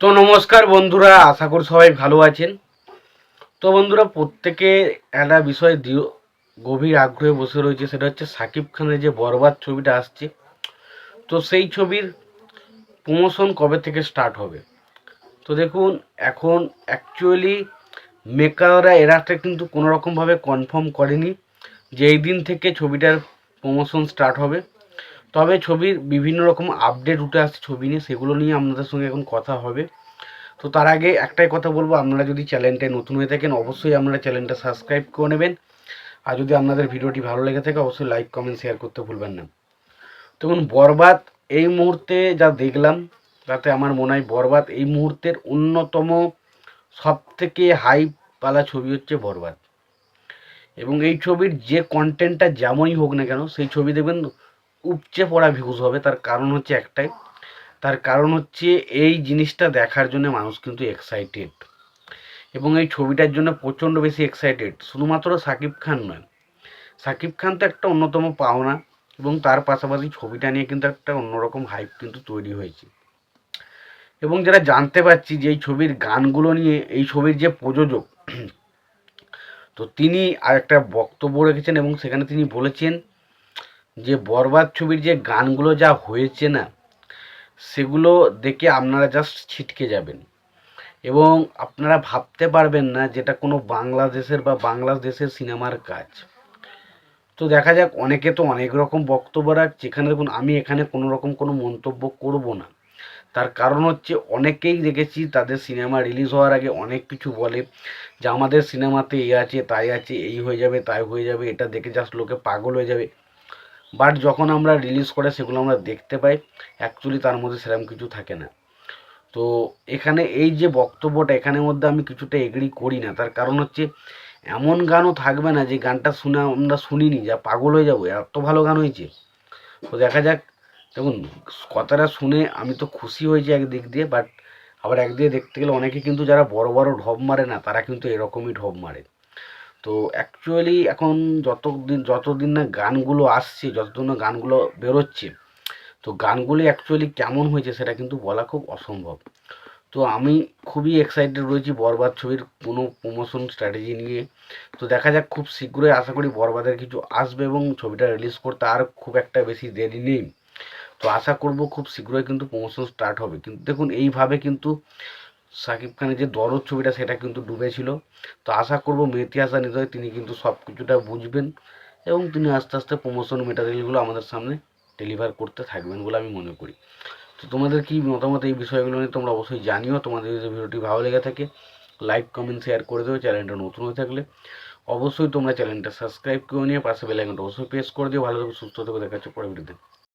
তো নমস্কার বন্ধুরা, আশা করি সবাই ভালো আছেন। তো বন্ধুরা, প্রত্যেকে একটা বিষয় গভীর আগ্রহে বসে রয়েছে, সেটা হচ্ছে সাকিব খানের যে বরবাদ ছবিটা আসছে, তো সেই ছবির প্রমোশন কবে থেকে স্টার্ট হবে? তো দেখুন, এখন অ্যাকচুয়ালি মেকাররা এরাটা কিন্তু কোনো রকমভাবে কনফার্ম করেনি যে এই দিন থেকে ছবিটার প্রমোশন স্টার্ট হবে। তবে ছবির বিভিন্ন রকম আপডেট উঠে আসছে ছবি নিয়ে, সেগুলো নিয়ে আপনাদের সঙ্গে এখন কথা হবে। তো তার আগে একটাই কথা বলব, আপনারা যদি চ্যানেলটায় নতুন হয়ে থাকেন, অবশ্যই আপনারা চ্যানেলটা সাবস্ক্রাইব করে নেবেন। আর যদি আপনাদের ভিডিওটি ভালো লেগে থাকে, অবশ্যই লাইক কমেন্ট শেয়ার করতে ভুলবেন না। দেখুন, বরবাদ এই মুহূর্তে যা দেখলাম, তাতে আমার মনে হয় বরবাদ এই মুহূর্তের অন্যতম সব থেকে হাইপালা ছবি হচ্ছে বরবাদ। এবং এই ছবির যে কন্টেন্টটা যেমনই হোক না কেন, সেই ছবি দেখবেন উপচে পড়া ভিউজ হবে, তার কারণ হচ্ছে একটাই। তার কারণ হচ্ছে এই জিনিসটা দেখার জন্য মানুষ কিন্তু এক্সাইটেড এবং এই ছবিটার জন্য প্রচণ্ড বেশি এক্সাইটেড শুধুমাত্র সাকিব খান নয়। সাকিব খান তো একটা অন্যতম পাওনা এবং তার পাশাপাশি ছবিটা নিয়ে কিন্তু একটা অন্যরকম হাইপ কিন্তু তৈরি হয়েছে। এবং যারা জানতে পারছি যে এই ছবির গানগুলো নিয়ে, এই ছবির যে প্রযোজক, তো তিনি আর একটা বক্তব্য রেখেছেন এবং সেখানে তিনি বলেছেন যে বরবাদ ছবির যে গানগুলো যা হয়েছে না, সেগুলো দেখে আপনারা জাস্ট ছিটকে যাবেন। এবং আপনারা ভাবতে পারবেন না যেটা কোনো বাংলাদেশের বা বাংলাদেশের সিনেমার কাজ। তো দেখা যাক, অনেকে তো অনেক রকম বক্তব্য রাখছে এখানে দেখুন, আমি এখানে কোনো রকম কোনো মন্তব্য করব না। তার কারণ হচ্ছে, অনেকেই দেখেছি তাদের সিনেমা রিলিজ হওয়ার আগে অনেক কিছু বলে যে, আমাদের সিনেমাতে এই আছে, তাই আছে, এই হয়ে যাবে, তাই হয়ে যাবে, এটা দেখে জাস্ট লোকে পাগল হয়ে যাবে। বাট যখন আমরা রিলিজ করে সেগুলো আমরা দেখতে পাই অ্যাকচুয়ালি তার মধ্যে সেরকম কিছু থাকে না। তো এখানে এই যে বক্তব্যটা, এখানের মধ্যে আমি কিছুটা এগ্রি করি না। তার কারণ হচ্ছে, এমন গানও থাকবে না যে গানটা শুনে আমরা শুনিনি, যা পাগল হয়ে যাব, এত ভালো গান হয়েছে। তো দেখা যাক, দেখুন, কথাটা শুনে আমি তো খুশি হয়েছি একদিক দিয়ে বাট আবার একদিকে দেখতে গেলে অনেকে কিন্তু যারা বড় বড় ঢপ মারে না, তারা কিন্তু এরকমই ঢপ মারে। তো অ্যাকচুয়ালি এখন যতদিন যতদিন না গানগুলো আসছে, যতদিন না গানগুলো বেরোচ্ছে, তো গানগুলি অ্যাকচুয়ালি কেমন হয়েছে সেটা কিন্তু বলা খুব অসম্ভব। তো আমি খুবই এক্সাইটেড রয়েছি বরবাদ ছবির কোনো প্রমোশন স্ট্র্যাটেজি নিয়ে। তো দেখা যাক খুব শীঘ্রই আশা করি বরবাদের কিছু আসবে এবং ছবিটা রিলিজ করতে আর খুব একটা বেশি দেরি নেই। তো আশা করব খুব শীঘ্রই কিন্তু প্রমোশন স্টার্ট হবে। কিন্তু দেখুন, এইভাবে কিন্তু সাকিব খানের যে দরদ ছবিটা, সেটা কিন্তু ডুবেছিল। তো আশা করব মেথি হাসান, হৃদয়, তিনি কিন্তু সব কিছুটা বুঝবেন এবং তিনি আস্তে আস্তে প্রমোশন মেটেরিয়ালগুলো আমাদের সামনে ডেলিভার করতে থাকবেন বলে আমি মনে করি। তো তোমাদের কি মতামত এই বিষয়গুলো নিয়ে তোমরা অবশ্যই জানিও। তোমাদের যদি ভিডিওটি ভালো লেগে থাকে লাইক কমেন্ট শেয়ার করে দেবে চ্যানেলটা নতুন হয়ে থাকলে অবশ্যই তোমরা চ্যানেলটা সাবস্ক্রাইব করে নিয়ে পাশে বেলাইকনটা অবশ্যই প্রেস করে দিও। ভালো থাকবে সুস্থ থাকবে দেখা হচ্ছে পরে ভিডিওতে।